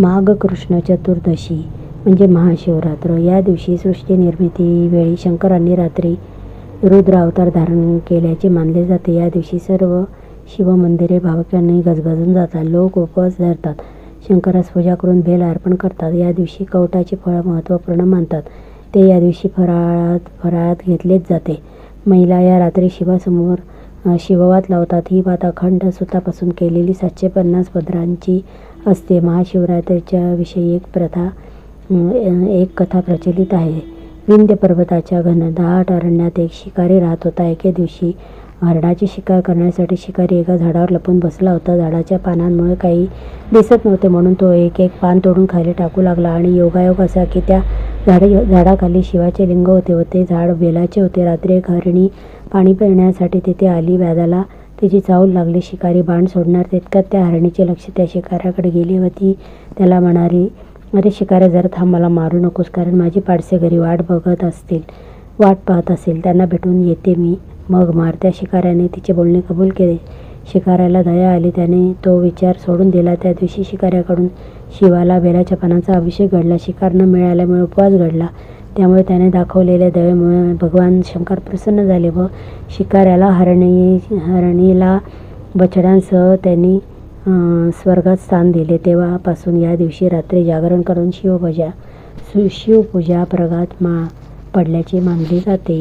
माघ कृष्ण चतुर्दशी म्हणजे महाशिवरात्र. या दिवशी सृष्टी निर्मितीवेळी शंकरांनी रात्री रुद्र अवतार धारण केल्याचे मानले जाते. या दिवशी सर्व शिवमंदिरे भाविकांनी गजबजून जातात. लोक उपवास धरतात. शंकरास पूजा करून बेल अर्पण करतात. या दिवशी कवटाचे फळ महत्त्वपूर्ण मानतात. ते या दिवशी फराळात फराळात घेतलेच जाते. महिला या रात्री शिवासमोर शिववात लावतात. ही वात अखंड सुतापासून केलेली सातशे पन्नास पदरांची असते. महाशिवरात्रीच्या विषयी एक प्रथा एक कथा प्रचलित आहे. विंध्य पर्वताच्या घनदाट अरण्यात एक शिकारी राहत होता. एके दिवशी हरणाची शिकार करण्यासाठी शिकारी एका झाडावर लपून बसला होता. झाडाच्या पानांमुळे काही दिसत नव्हते म्हणून तो एक एक पान तोडून खाली टाकू लागला आणि योगायोग असा की त्या झाडे झाडाखाली शिवाचे लिंग होते होते झाड बेलाचे होते. रात्री एक पाणी पिण्यासाठी तिथे आली. व्याधाला तिची चाहूल लागली. शिकारी बाण सोडणार. तितक्यात त्या हरणीचे लक्ष त्या शिकाऱ्याकडे गेले व ती त्याला म्हणाली अरे शिकाऱ्या जरा थांब. मला मारू नकोस. कारण माझी पाडसे घरी वाट बघत असतील. वाट पाहत असेल. त्यांना भेटून येते मी. मग मार त्या शिकाऱ्याने तिचे बोलणे कबूल केले. शिकाऱ्याला दया आली त्याने तो विचार सोडून दिला. त्या दिवशी शिकाऱ्याकडून शिवाला बेलाच्या पानांचा अभिषेक घडला. शिकार न मिळाल्यामुळे उपवास घडला. त्यामुळे त्याने दाखवलेल्या दयेमुळे भगवान शंकर प्रसन्न झाले व शिकाऱ्याला हरणी हरणीला बछड्यांसह त्यांनी स्वर्गात स्थान दिले. तेव्हापासून या दिवशी रात्री जागरण करून शिवपूजा सु शिवपूजा प्रगात मा पडल्याचे मानले जाते.